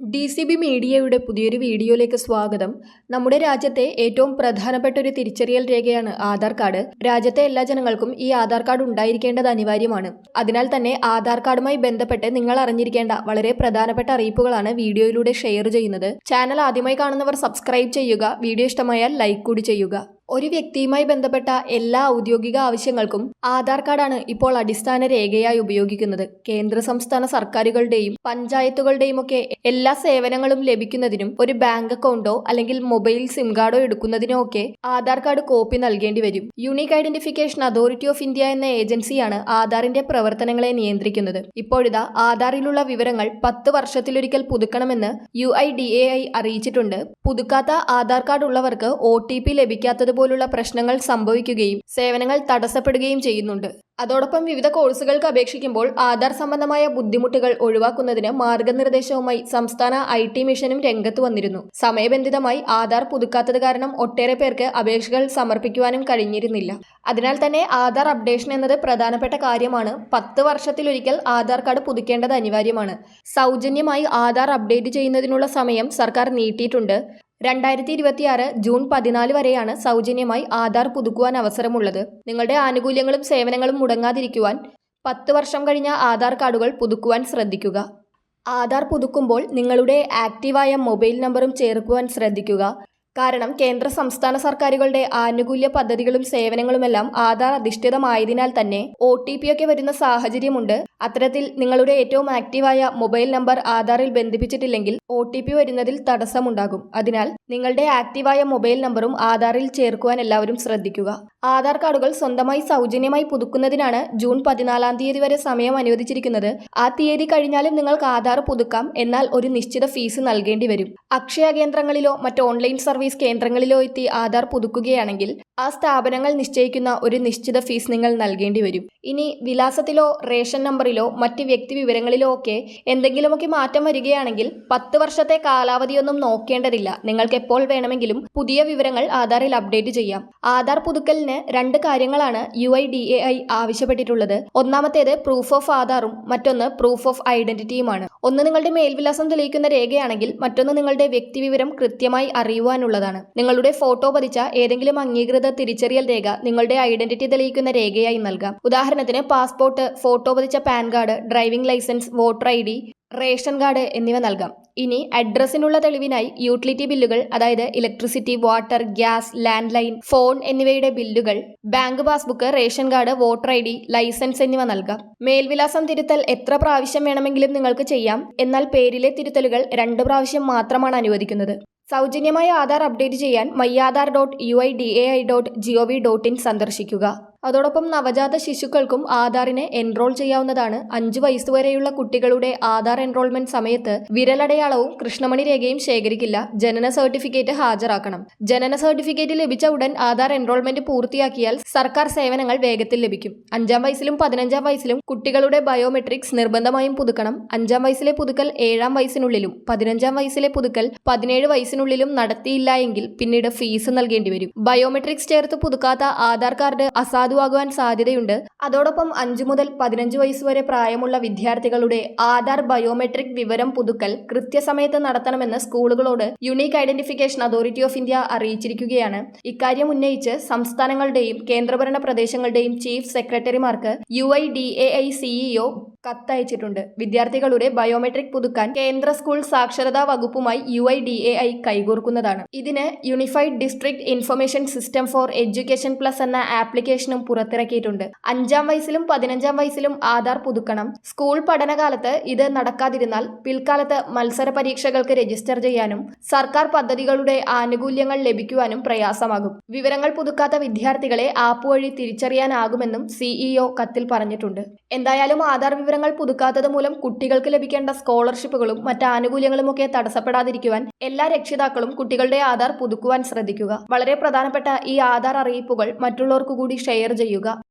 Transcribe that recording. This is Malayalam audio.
ഡി സി ബി മീഡിയയുടെ പുതിയൊരു വീഡിയോയിലേക്ക് സ്വാഗതം. നമ്മുടെ രാജ്യത്തെ ഏറ്റവും പ്രധാനപ്പെട്ട ഒരു തിരിച്ചറിയൽ രേഖയാണ് ആധാർ കാർഡ്. രാജ്യത്തെ എല്ലാ ജനങ്ങൾക്കും ഈ ആധാർ കാർഡ് ഉണ്ടായിരിക്കേണ്ടത് അനിവാര്യമാണ്. അതിനാൽ തന്നെ ആധാർ കാർഡുമായി ബന്ധപ്പെട്ട് നിങ്ങൾ അറിഞ്ഞിരിക്കേണ്ട വളരെ പ്രധാനപ്പെട്ട അറിയിപ്പുകളാണ് വീഡിയോയിലൂടെ ഷെയർ ചെയ്യുന്നത്. ചാനൽ ആദ്യമായി കാണുന്നവർ സബ്സ്ക്രൈബ് ചെയ്യുക. വീഡിയോ ഇഷ്ടമായാൽ ലൈക്ക് കൂടി ചെയ്യുക. ഒരു വ്യക്തിയുമായി ബന്ധപ്പെട്ട എല്ലാ ഔദ്യോഗിക ആവശ്യങ്ങൾക്കും ആധാർ കാർഡാണ് ഇപ്പോൾ അടിസ്ഥാന രേഖയായി ഉപയോഗിക്കുന്നത്. കേന്ദ്ര സംസ്ഥാന സർക്കാരുകളുടെയും പഞ്ചായത്തുകളുടെയും ഒക്കെ എല്ലാ സേവനങ്ങളും ലഭിക്കുന്നതിനും ഒരു ബാങ്ക് അക്കൗണ്ടോ അല്ലെങ്കിൽ മൊബൈൽ സിം കാർഡോ എടുക്കുന്നതിനോ ഒക്കെ ആധാർ കാർഡ് കോപ്പി നൽകേണ്ടി വരും. Unique identification authority of India എന്ന ഏജൻസിയാണ് ആധാറിന്റെ പ്രവർത്തനങ്ങളെ നിയന്ത്രിക്കുന്നത്. ഇപ്പോഴിതാ ആധാറിലുള്ള വിവരങ്ങൾ പത്ത് വർഷത്തിലൊരിക്കൽ പുതുക്കണമെന്ന് U I D A I അറിയിച്ചിട്ടുണ്ട്. പുതുക്കാത്ത ആധാർ കാർഡ് ഉള്ളവർക്ക് ഒ ടി പി ലഭിക്കാത്തതുപോലുള്ള പ്രശ്നങ്ങൾ സംഭവിക്കുകയും സേവനങ്ങൾ തടസ്സപ്പെടുകയും ചെയ്യുന്നുണ്ട്. അതോടൊപ്പം വിവിധ കോഴ്സുകൾക്ക് അപേക്ഷിക്കുമ്പോൾ ആധാർ സംബന്ധമായ ബുദ്ധിമുട്ടുകൾ ഒഴിവാക്കുന്നതിന് മാർഗനിർദ്ദേശവുമായി സംസ്ഥാന ഐ ടി മിഷനും രംഗത്ത് വന്നിരുന്നു. സമയബന്ധിതമായി ആധാർ പുതുക്കാത്തത് കാരണം ഒട്ടേറെ പേർക്ക് അപേക്ഷകൾ സമർപ്പിക്കുവാനും കഴിഞ്ഞിരുന്നില്ല. അതിനാൽ തന്നെ ആധാർ അപ്ഡേഷൻ എന്നത് പ്രധാനപ്പെട്ട കാര്യമാണ്. പത്ത് വർഷത്തിലൊരിക്കൽ ആധാർ കാർഡ് പുതുക്കേണ്ടത് അനിവാര്യമാണ്. സൗജന്യമായി ആധാർ അപ്ഡേറ്റ് ചെയ്യുന്നതിനുള്ള സമയം സർക്കാർ നീട്ടിയിട്ടുണ്ട്. രണ്ടായിരത്തി ഇരുപത്തിയാറ് ജൂൺ പതിനാല് വരെയാണ് സൗജന്യമായി ആധാർ പുതുക്കുവാൻ അവസരമുള്ളത്. നിങ്ങളുടെ ആനുകൂല്യങ്ങളും സേവനങ്ങളും മുടങ്ങാതിരിക്കുവാൻ പത്ത് വർഷം കഴിഞ്ഞ ആധാർ കാർഡുകൾ പുതുക്കുവാൻ ശ്രദ്ധിക്കുക. ആധാർ പുതുക്കുമ്പോൾ നിങ്ങളുടെ ആക്റ്റീവായ മൊബൈൽ നമ്പറും ചേർക്കുവാൻ ശ്രദ്ധിക്കുക. കാരണം കേന്ദ്ര സംസ്ഥാന സർക്കാരുകളുടെ ആനുകൂല്യ പദ്ധതികളും സേവനങ്ങളുമെല്ലാം ആധാർ അധിഷ്ഠിതമായതിനാൽ തന്നെ ഒ ടി പി ഒക്കെ വരുന്ന സാഹചര്യമുണ്ട്. അത്തരത്തിൽ നിങ്ങളുടെ ഏറ്റവും ആക്റ്റീവായ മൊബൈൽ നമ്പർ ആധാറിൽ ബന്ധിപ്പിച്ചിട്ടില്ലെങ്കിൽ ഒ ടി പി വരുന്നതിൽ തടസ്സമുണ്ടാകും. അതിനാൽ നിങ്ങളുടെ ആക്റ്റീവായ മൊബൈൽ നമ്പറും ആധാറിൽ ചേർക്കുവാൻ എല്ലാവരും ശ്രദ്ധിക്കുക. ആധാർ കാർഡുകൾ സ്വന്തമായി സൗജന്യമായി പുതുക്കുന്നതിനാണ് ജൂൺ പതിനാലാം തീയതി വരെ സമയം അനുവദിച്ചിരിക്കുന്നത്. ആ തീയതി കഴിഞ്ഞാലും നിങ്ങൾക്ക് ആധാർ പുതുക്കാം. എന്നാൽ ഒരു നിശ്ചിത ഫീസ് നൽകേണ്ടി വരും. അക്ഷയ കേന്ദ്രങ്ങളിലോ മറ്റ് ഓൺലൈൻ സർവീസ് കേന്ദ്രങ്ങളിലോ എത്തി ആധാർ പുതുക്കുകയാണെങ്കിൽ ആ സ്ഥാപനങ്ങൾ നിശ്ചയിക്കുന്ന ഒരു നിശ്ചിത ഫീസ് നിങ്ങൾ നൽകേണ്ടി വരും. ഇനി വിലാസത്തിലോ റേഷൻ നമ്പറിലോ മറ്റ് വ്യക്തി വിവരങ്ങളിലോ ഒക്കെ എന്തെങ്കിലുമൊക്കെ മാറ്റം വരികയാണെങ്കിൽ പത്ത് വർഷത്തെ കാലാവധിയൊന്നും നോക്കേണ്ടതില്ല. നിങ്ങൾക്ക് എപ്പോൾ വേണമെങ്കിലും പുതിയ വിവരങ്ങൾ ആധാറിൽ അപ്ഡേറ്റ് ചെയ്യാം. ആധാർ പുതുക്കലിന് രണ്ട് കാര്യങ്ങളാണ് U I D A I ആവശ്യപ്പെട്ടിട്ടുള്ളത്. ഒന്നാമത്തേത് പ്രൂഫ് ഓഫ് ആധാറും മറ്റൊന്ന് പ്രൂഫ് ഓഫ് ഐഡന്റിറ്റിയുമാണ് ഒന്ന് നിങ്ങളുടെ മേൽവിലാസം തെളിയിക്കുന്ന രേഖയാണെങ്കിൽ മറ്റൊന്ന് നിങ്ങളുടെ വ്യക്തിവിവരം കൃത്യമായി അറിയുവാനുള്ളതാണ്. നിങ്ങളുടെ ഫോട്ടോ പതിച്ച ഏതെങ്കിലും അംഗീകൃത തിരിച്ചറിയൽ രേഖ നിങ്ങളുടെ ഐഡന്റിറ്റി തെളിയിക്കുന്ന രേഖയായി നൽകാം. ഉദാഹരണത്തിന് പാസ്പോർട്ട് ഫോട്ടോ പതിച്ച PAN card driving licence voter I D ration card എന്നിവ നൽകാം. ഇനി അഡ്രസ്സിനുള്ള തെളിവിനായി യൂട്ടിലിറ്റി ബില്ലുകൾ അതായത് electricity water gas land line phone എന്നിവയുടെ ബില്ലുകൾ bank passbook ration card voter I D licence എന്നിവ നൽകാം. മേൽവിലാസം തിരുത്തൽ എത്ര പ്രാവശ്യം വേണമെങ്കിലും നിങ്ങൾക്ക് ചെയ്യാം. എന്നാൽ പേരിലെ തിരുത്തലുകൾ രണ്ട് പ്രാവശ്യം മാത്രമാണ് അനുവദിക്കുന്നത്. സൗജന്യമായ ആധാർ അപ്ഡേറ്റ് ചെയ്യാൻ my dot U I D A I dot dot in സന്ദർശിക്കുക. അതോടൊപ്പം നവജാത ശിശുക്കൾക്കും ആധാറിനെ എൻറോൾ ചെയ്യാവുന്നതാണ്. അഞ്ചു വയസ്സുവരെയുള്ള കുട്ടികളുടെ ആധാർ എൻറോൾമെന്റ് സമയത്ത് വിരലടയാളവും കൃഷ്ണമണി രേഖയും ശേഖരിക്കില്ല. ജനന സർട്ടിഫിക്കറ്റ് ഹാജരാക്കണം. ജനന സർട്ടിഫിക്കറ്റ് ലഭിച്ച ഉടൻ ആധാർ എൻറോൾമെന്റ് പൂർത്തിയാക്കിയാൽ സർക്കാർ സേവനങ്ങൾ വേഗത്തിൽ ലഭിക്കും. അഞ്ചാം വയസ്സിലും പതിനഞ്ചാം വയസ്സിലും കുട്ടികളുടെ ബയോമെട്രിക്സ് നിർബന്ധമായും പുതുക്കണം. അഞ്ചാം വയസ്സിലെ പുതുക്കൽ ഏഴാം വയസ്സിനുള്ളിലും പതിനഞ്ചാം വയസ്സിലെ പുതുക്കൽ പതിനേഴ് വയസ്സിനുള്ളിലും നടത്തിയില്ല എങ്കിൽ പിന്നീട് ഫീസ് നൽകേണ്ടി വരും. ബയോമെട്രിക്സ് ചേർത്ത് പുതുക്കാത്ത ആധാർ കാർഡ് അസാധുവാകുവാൻ സാധ്യതയുണ്ട്. അതോടൊപ്പം അഞ്ചു മുതൽ പതിനഞ്ച് വയസ്സ് വരെ പ്രായമുള്ള വിദ്യാർത്ഥികളുടെ ആധാർ ബയോമെട്രിക് വിവരം പുതുക്കൽ കൃത്യസമയത്ത് നടത്തണമെന്ന് സ്കൂളുകളോട് unique identification authority of India അറിയിച്ചിരിക്കുകയാണ്. ഇക്കാര്യം ഉന്നയിച്ച് സംസ്ഥാനങ്ങളുടെയും കേന്ദ്രഭരണ പ്രദേശങ്ങളുടെയും ചീഫ് സെക്രട്ടറിമാർക്ക് U I D A I CEO കത്തയച്ചിട്ടുണ്ട്. വിദ്യാർത്ഥികളുടെ ബയോമെട്രിക് പുതുക്കാൻ കേന്ദ്ര സ്കൂൾ സാക്ഷരതാ വകുപ്പുമായി U I D A I കൈകോർക്കുന്നതാണ്. ഇതിന് unified district information system for education plus എന്ന ആപ്ലിക്കേഷനും പുറത്തിറക്കിയിട്ടുണ്ട്. അഞ്ചാം വയസ്സിലും പതിനഞ്ചാം വയസ്സിലും ആധാർ പുതുക്കണം. സ്കൂൾ പഠനകാലത്ത് ഇത് നടക്കാതിരുന്നാൽ പിൽക്കാലത്ത് മത്സര പരീക്ഷകൾക്ക് രജിസ്റ്റർ ചെയ്യാനും സർക്കാർ പദ്ധതികളുടെ ആനുകൂല്യങ്ങൾ ലഭിക്കുവാനും പ്രയാസമാകും. വിവരങ്ങൾ പുതുക്കാത്ത വിദ്യാർത്ഥികളെ ആപ്പ് വഴി തിരിച്ചറിയാനാകുമെന്നും സിഇഒ കത്തിൽ പറഞ്ഞിട്ടുണ്ട്. എന്തായാലും ആധാർ വിവരങ്ങൾ പുതുക്കാത്തത് മൂലം കുട്ടികൾക്ക് ലഭിക്കേണ്ട സ്കോളർഷിപ്പുകളും മറ്റ് ആനുകൂല്യങ്ങളുമൊക്കെ തടസ്സപ്പെടാതിരിക്കുവാൻ എല്ലാ രക്ഷിതാക്കളും കുട്ടികളുടെ ആധാർ പുതുക്കുവാൻ ശ്രദ്ധിക്കുക. വളരെ പ്രധാനപ്പെട്ട ഈ ആധാർ അറിയിപ്പുകൾ മറ്റുള്ളവർക്കു കൂടി ഷെയർ ചെയ്യുക.